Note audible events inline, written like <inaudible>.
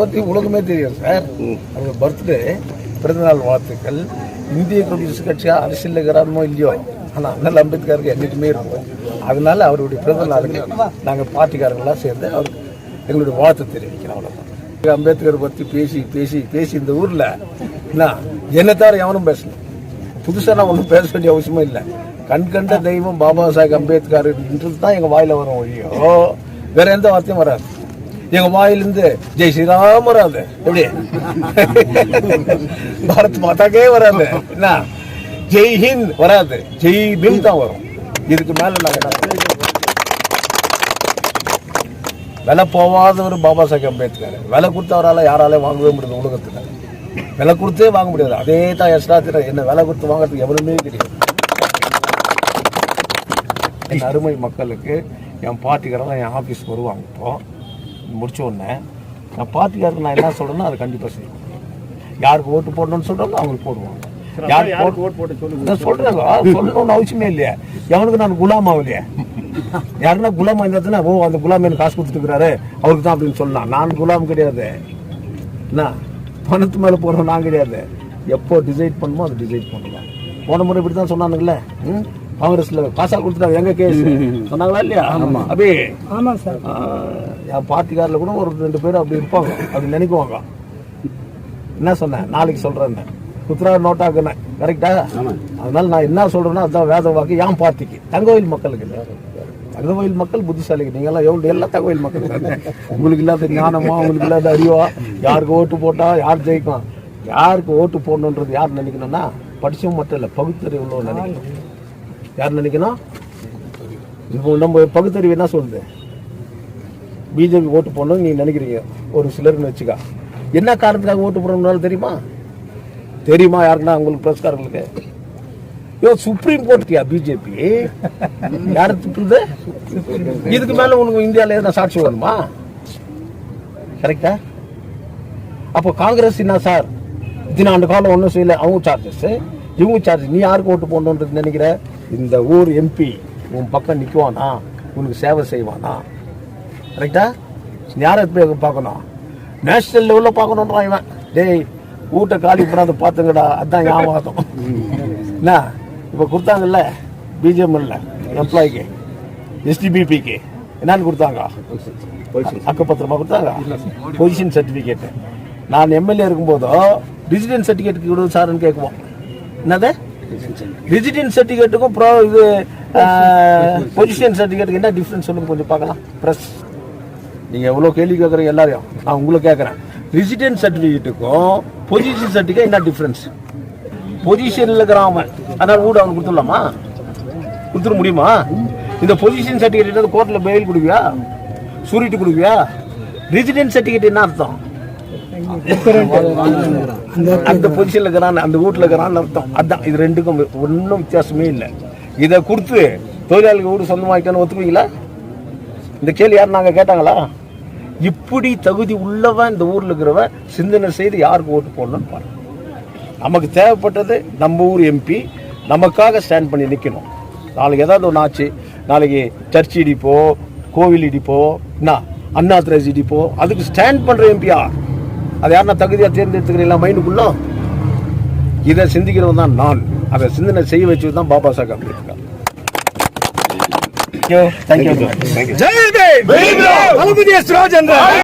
பற்றி உலகமே தெரியும் சார். அவங்க பர்த்டே பிறந்தநாள் வாழ்த்துக்கள். இந்திய கம்யூனிஸ்ட் கட்சியாக அரசியல் இருக்கிறாரோ இல்லையோ? ஆனால் அண்ணல் அம்பேத்கருக்கு என்றைக்குமே இருக்கும். அதனால அவருடைய பிறந்த நாளுக்கு நாங்கள் பார்ட்டிக்காரங்களாம் சேர்ந்து அவருக்கு எங்களுடைய வாழ்த்து தெரிவிக்கிறோம் அவ்வளோதான் அம்பேத்கர் பற்றி பேசி பேசி பேசி இந்த ஊரில் என்ன என்னை தவிர எவனும் பேசணும் புதுசாக நான் ஒன்றும் பேச வேண்டிய அவசியமே இல்லை. கண் கண்ட தெய்வம் பாபா சாஹேப் அம்பேத்கர் தான் எங்கள் வாயில் வரும் ஒழியோ வேற எந்த வார்த்தையும் வராது. எங்கள் வாயிலிருந்து ஜெய் ஸ்ரீராம் வராது. எப்படி? பாரத் மாதாக்கே வராது. என்ன? ஜெய் ஹிந்த் வராது. ஜெய் பீம் தான் வரும். இதுக்கு மேல நாங்கள் என்ன விலை போகாதவர் பாபா சாஹேப் அம்பேத்கர். விலை கொடுத்தவரால யாராலையும் வாங்கவே முடியாது உலகத்தில். விலை கொடுத்தே வாங்க முடியாது. அதே தான் எஸ்ராத்திர என்ன விலை கொடுத்து வாங்குறதுக்கு எவருமே கிடையாது. என் அருமை மக்களுக்கு என் பார்ட்டிக்காரங்க என் ஆஃபீஸ் வருவாங்க இப்போ. முடிச்ச உடனே நான் பார்ட்டிக்காரருக்கு நான் என்ன சொல்றேனோ அதை கண்டிப்பாக செய்வேன். யாருக்கு ஓட்டு போடணும்னு சொல்றாங்களோ அவங்களுக்கு போடுவாங்க. யாருக்கு ஓட்டு போட்டு சொல்லுங்க. சொல்றாங்க சொல்லணும்னு அவசியமே இல்லையா. எவனுக்கு நான் குலாம் ஆகலையே யாருன்னா குலாம் இருந்தா ஓ அந்த குலாம் எனக்கு காசு கொடுத்துருக்காரு அவருக்கு தான் அப்படின்னு சொல்லலாம். நான் குலாம் கிடையாது. என்ன? பணத்து மேலே போகிறோம் நான் கிடையாது. எப்போ டிசைட் பண்ணுமோ அதை டிசைட் பண்ணுவேன். போன முறை இப்படி தான் சொன்னானுங்களே ம்? காங்கிரஸ்ல காசா கொடுத்துட்டாங்க எங்க கேஸ்? <laughs> சொன்னாங்களா இல்லையா? ஆமா. அபி ஆமாம் சார். என் பார்ட்டிக்காரில் கூட ஒரு ரெண்டு பேரும் அப்படி இருப்பாங்க அப்படி நினைக்குவாங்க. என்ன சொன்னேன்? நாளைக்கு சொல்றேன் குத்ரா நோட்டாக்குனேன். கரெக்டா? அதனால நான் என்ன சொல்றேன்னா அதுதான் வேத வாக்கு. என் பார்ட்டிக்கு தங்கோயில் மக்களுக்கு இல்லை. தங்கோயில் மக்கள் புத்திசாலிக்கு நீங்க எல்லாம் எவ்வளவு எல்லாம் தகவல் மக்கள். உங்களுக்கு இல்லாத ஞானமா உங்களுக்கு இல்லாத அறிவா? யாருக்கு ஓட்டு போட்டா யார் ஜெயிக்கும்? யாருக்கு ஓட்டு போடணுன்றது யார் நினைக்கணும்னா படிச்சும் மட்டும் இல்லை பகுத்தறிவு நினைக்கணும். யார் நினைக்கணும்? இப்போ நம்ம பகுத்தறிவு என்ன சொல்லுது? பிஜேபி ஓட்டு போடணும்னு நீ நினைக்கிறீங்க. ஒரு சிலர்னு வச்சுக்கா. என்ன காரணத்துக்காக ஓட்டு போடணும்னாலும் தெரியுமா? தெரியுமா யாருக்குன்னா? உங்களுக்கு பிரஸ்காரங்களுக்கு. யோ சுப்ரீம் கோர்ட்டியா பிஜேபி? யார் திட்டுறது? இதுக்கு மேல உனக்கு இந்தியாவில் எதனா சாட்சி வேணுமா கரெக்டா அப்போ காங்கிரஸ் என்ன சார்? இத்தனை ஆண்டு காலம் ஒன்றும் செய்யல. அவங்க சார்ஜஸ் இவங்க சார்ஜ் நீ யாருக்கு ஓட்டு போடணுன்றது நினைக்கிற? இந்த ஊர் எம்பி உன் பக்கம் நிற்குவானா உனக்கு சேவை செய்வானா? கரெக்டா யாரை போய் பார்க்கணும் நேஷனல் லெவலில் பார்க்கணுன்றான் இவன். டேய் வீட்டை காலி பண்ணாத பார்த்துங்கடா. அதான் ஞாபகம். என்ன? இப்போ கொடுத்தாங்கல்ல? பிஜிஎம்எல்ல எம்ப்ளாய்க்கு எஸ்டிபிபிக்கு என்னன்னு கொடுத்தாங்க? அக்கப்பத்திரமா கொடுத்தாங்க? பொசிஷன் சர்டிஃபிகேட்டு நான் எம்எல்ஏ இருக்கும்போதோ டிசிடன் சர்டிஃபிகேட் கொடு சாருன்னு கேட்குவோம். என்னது? ரெசிடென்ட் சர்டிஃபிகேட்டுக்கும் ப்ரோ இது பொசிஷன் சர்டிஃபிகேட்டுக்கு என்ன டிஃப்ரென்ஸ் சொல்லுங்க கொஞ்சம் பார்க்கலாம். ப்ரெஸ் நீங்கள் எவ்வளோ கேள்வி கேட்குறீங்க எல்லாரையும்? நான் உங்களை கேட்குறேன் ரெசிடென்ட் சர்டிஃபிகேட்டுக்கும் பொசிஷன் சர்டிஃபிகேட் என்ன டிஃப்ரென்ஸ் பொசிஷனில் இருக்கிறான் அவன். அதனால் வீடு அவனுக்கு கொடுத்துடலாமா? கொடுத்துட முடியுமா? இந்த பொசிஷன் சர்டிஃபிகேட் கோர்ட்டில் பெயில் கொடுவியா சூரிட்டு கொடுவியா ரெசிடென்ட் சர்டிஃபிகேட் என்ன அர்த்தம்? அந்த பொசிஷன்ல இருக்கிறான் அந்த வீட்டில் இருக்கிறான்னு அர்த்தம். அதான் இது ரெண்டுக்கும் ஒன்றும் வித்தியாசமே இல்லை. இதை கொடுத்து தொழிலாளிகள் வீடு சொந்தமாக்கிட்டான்னு ஒத்துக்குவீங்களா? இந்த கேள்வி யார் நாங்கள் கேட்டாங்களா? இப்படி தகுதி உள்ளவன் இந்த ஊரில் இருக்கிறவன் சிந்தனை செய்து யாருக்கு ஓட்டு போடணும்னு பாருங்க நமக்கு தேவைப்பட்டது நம்ம ஊர் எம்பி நமக்காக ஸ்டாண்ட் பண்ணி நிற்கணும் நாளைக்கு ஏதாவது ஒன்று ஆச்சு நாளைக்கு சர்ச் இடிப்போ கோவில் இடிப்போ என்ன அண்ணா இடிப்போ அதுக்கு ஸ்டாண்ட் பண்ணுற எம்பியா அது யாருன்னா தகுதியாக தேர்ந்தெடுத்துக்கிறீங்களா? மைண்டுக்குள்ள இதை சிந்திக்கிறவன் தான் நான். அதை சிந்தனை செய்ய வச்சது தான் Baba Saheb Ambedkar. Thank you thank you Jai Thalapathy Rajendran!